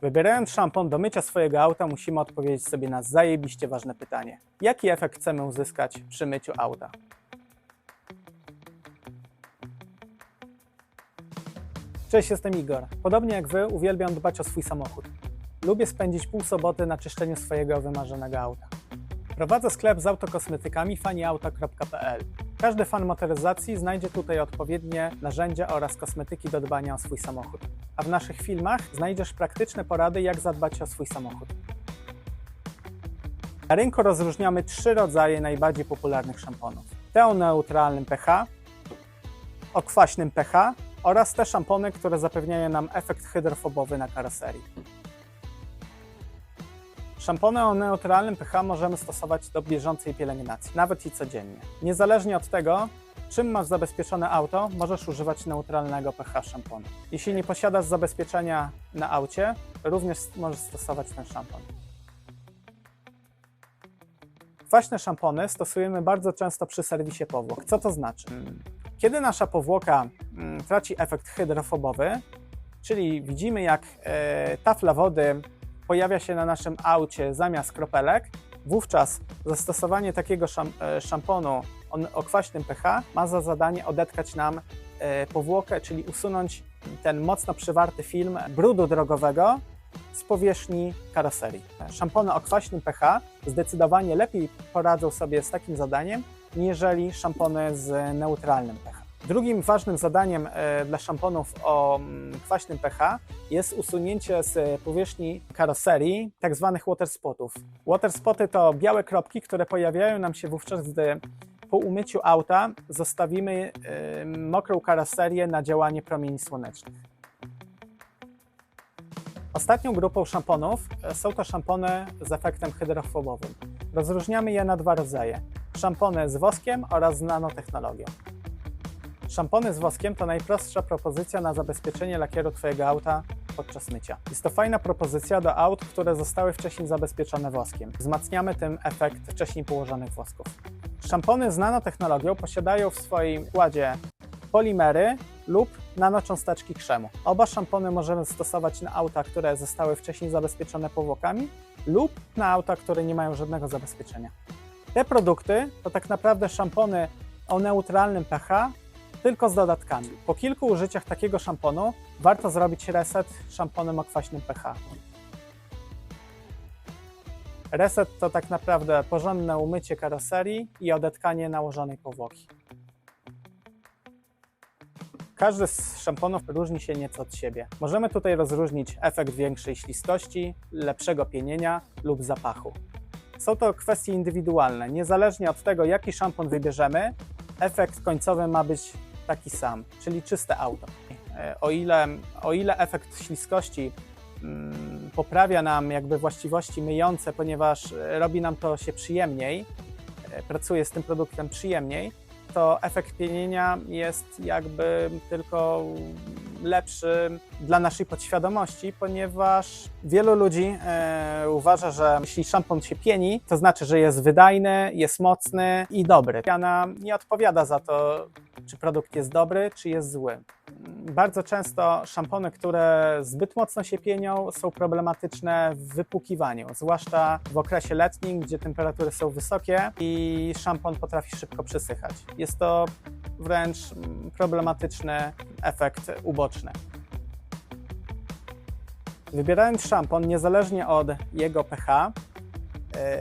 Wybierając szampon do mycia swojego auta, musimy odpowiedzieć sobie na zajebiście ważne pytanie. Jaki efekt chcemy uzyskać przy myciu auta? Cześć, jestem Igor. Podobnie jak Wy, uwielbiam dbać o swój samochód. Lubię spędzić pół soboty na czyszczeniu swojego wymarzonego auta. Prowadzę sklep z autokosmetykami faniauta.pl. Każdy fan motoryzacji znajdzie tutaj odpowiednie narzędzia oraz kosmetyki do dbania o swój samochód. A w naszych filmach znajdziesz praktyczne porady, jak zadbać o swój samochód. Na rynku rozróżniamy trzy rodzaje najbardziej popularnych szamponów. Te o neutralnym pH, o kwaśnym pH oraz te szampony, które zapewniają nam efekt hydrofobowy na karoserii. Szampony o neutralnym pH możemy stosować do bieżącej pielęgnacji, nawet i codziennie. Niezależnie od tego, czym masz zabezpieczone auto, możesz używać neutralnego pH szamponu. Jeśli nie posiadasz zabezpieczenia na aucie, również możesz stosować ten szampon. Kwaśne szampony stosujemy bardzo często przy serwisie powłok. Co to znaczy? Kiedy nasza powłoka mm, traci efekt hydrofobowy, czyli widzimy jak e, tafla wody pojawia się na naszym aucie zamiast kropelek, wówczas zastosowanie takiego e, szamponu o kwaśnym pH ma za zadanie odetkać nam e, powłokę, czyli usunąć ten mocno przywarty film brudu drogowego z powierzchni karoserii. Szampony o kwaśnym pH zdecydowanie lepiej poradzą sobie z takim zadaniem, niżeli szampony z neutralnym pH. Drugim ważnym zadaniem e, dla szamponów o mm, kwaśnym pH jest usunięcie z powierzchni karoserii tzw. water spotów. Water spoty to białe kropki, które pojawiają nam się wówczas, gdy po umyciu auta zostawimy e, mokrą karoserię na działanie promieni słonecznych. Ostatnią grupą szamponów e, są to szampony z efektem hydrofobowym. Rozróżniamy je na dwa rodzaje: szampony z woskiem oraz z nanotechnologią. Szampony z woskiem to najprostsza propozycja na zabezpieczenie lakieru Twojego auta podczas mycia. Jest to fajna propozycja do aut, które zostały wcześniej zabezpieczone woskiem. Wzmacniamy tym efekt wcześniej położonych wosków. Szampony z nanotechnologią posiadają w swoim składzie polimery lub nanocząsteczki krzemu. Oba szampony możemy stosować na auta, które zostały wcześniej zabezpieczone powłokami lub na auta, które nie mają żadnego zabezpieczenia. Te produkty to tak naprawdę szampony o neutralnym pH, tylko z dodatkami. Po kilku użyciach takiego szamponu warto zrobić reset szamponem o kwaśnym pH. Reset to tak naprawdę porządne umycie karoserii i odetkanie nałożonej powłoki. Każdy z szamponów różni się nieco od siebie. Możemy tutaj rozróżnić efekt większej śliskości, lepszego pienienia lub zapachu. Są to kwestie indywidualne. Niezależnie od tego, jaki szampon wybierzemy, efekt końcowy ma być taki sam, czyli czyste auto. E, O ile, o ile efekt śliskości mm, poprawia nam jakby właściwości myjące, ponieważ e, robi nam to się przyjemniej, e, pracuje z tym produktem przyjemniej, to efekt pienienia jest jakby tylko lepszy dla naszej podświadomości, ponieważ wielu ludzi e, uważa, że jeśli szampon się pieni, to znaczy, że jest wydajny, jest mocny i dobry. Piana nie odpowiada za to, czy produkt jest dobry, czy jest zły. Bardzo często szampony, które zbyt mocno się pienią, są problematyczne w wypłukiwaniu, zwłaszcza w okresie letnim, gdzie temperatury są wysokie i szampon potrafi szybko przysychać. Jest to wręcz problematyczny efekt uboczny. Wybierając szampon, niezależnie od jego pH,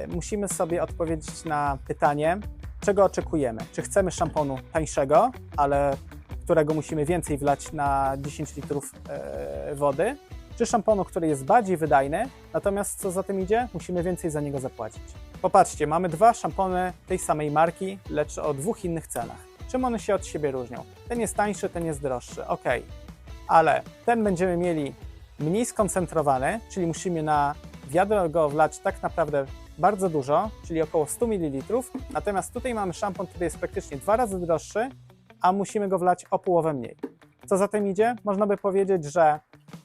y, musimy sobie odpowiedzieć na pytanie, czego oczekujemy. Czy chcemy szamponu tańszego, ale którego musimy więcej wlać na 10 litrów e, wody, czy szamponu, który jest bardziej wydajny, natomiast co za tym idzie, musimy więcej za niego zapłacić. Popatrzcie, mamy dwa szampony tej samej marki, lecz o dwóch innych cenach. Czym one się od siebie różnią? Ten jest tańszy, ten jest droższy, ok, ale ten będziemy mieli mniej skoncentrowany, czyli musimy na wiadro go wlać tak naprawdę bardzo dużo, czyli około 100 ml, natomiast tutaj mamy szampon, który jest praktycznie dwa razy droższy, a musimy go wlać o połowę mniej. Co za tym idzie? Można by powiedzieć, że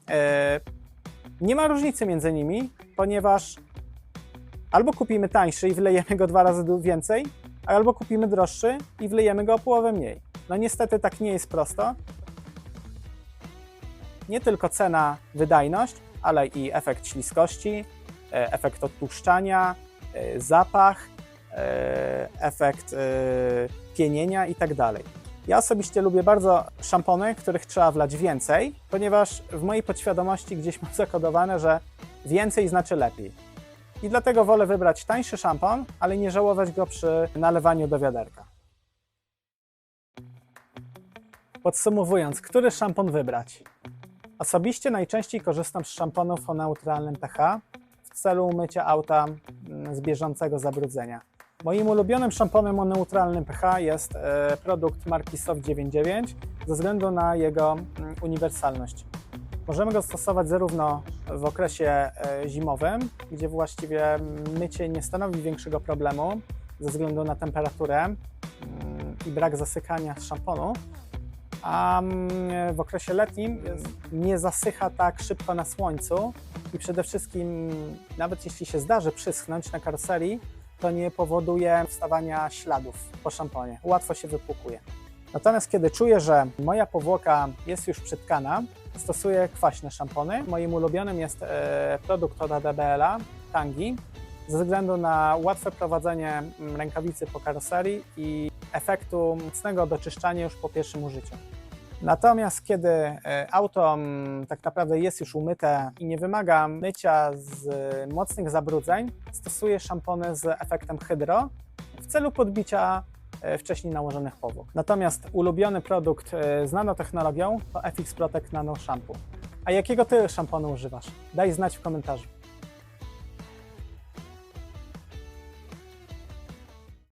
e, nie ma różnicy między nimi, ponieważ albo kupimy tańszy i wlejemy go dwa razy więcej, albo kupimy droższy i wlejemy go o połowę mniej. No niestety tak nie jest prosto. Nie tylko cena, wydajność, ale i efekt śliskości, e, efekt odtłuszczania, e, zapach, e, efekt pienienia itd. Ja osobiście lubię bardzo szampony, których trzeba wlać więcej, ponieważ w mojej podświadomości gdzieś mam zakodowane, że więcej znaczy lepiej. I dlatego wolę wybrać tańszy szampon, ale nie żałować go przy nalewaniu do wiaderka. Podsumowując, który szampon wybrać? Osobiście najczęściej korzystam z szamponów o neutralnym pH w celu umycia auta mm, z bieżącego zabrudzenia. Moim ulubionym szamponem o neutralnym pH jest e, produkt marki Soft 99 ze względu na jego mm, uniwersalność. Możemy go stosować zarówno w okresie e, zimowym, gdzie właściwie mycie nie stanowi większego problemu ze względu na temperaturę mm, i brak zasykania szamponu, a mm, w okresie letnim nie zasycha tak szybko na słońcu i przede wszystkim, nawet jeśli się zdarzy przyschnąć na karoserii, to nie powoduje wstawania śladów po szamponie. Łatwo się wypłukuje. Natomiast kiedy czuję, że moja powłoka jest już przytkana, stosuję kwaśne szampony. Moim ulubionym jest e, produkt od ADBL-a, Tangi, ze względu na łatwe prowadzenie mm, rękawicy po karoserii i efektu mocnego doczyszczania już po pierwszym użyciu. Natomiast kiedy e, auto mm, tak naprawdę jest już umyte i nie wymaga mycia z e, mocnych zabrudzeń, stosuję szampony z efektem hydro w celu podbicia wcześniej nałożonych powłok. Natomiast ulubiony produkt e, z nanotechnologią to FX Protect Nano Shampoo. A jakiego ty szamponu używasz? Daj znać w komentarzu.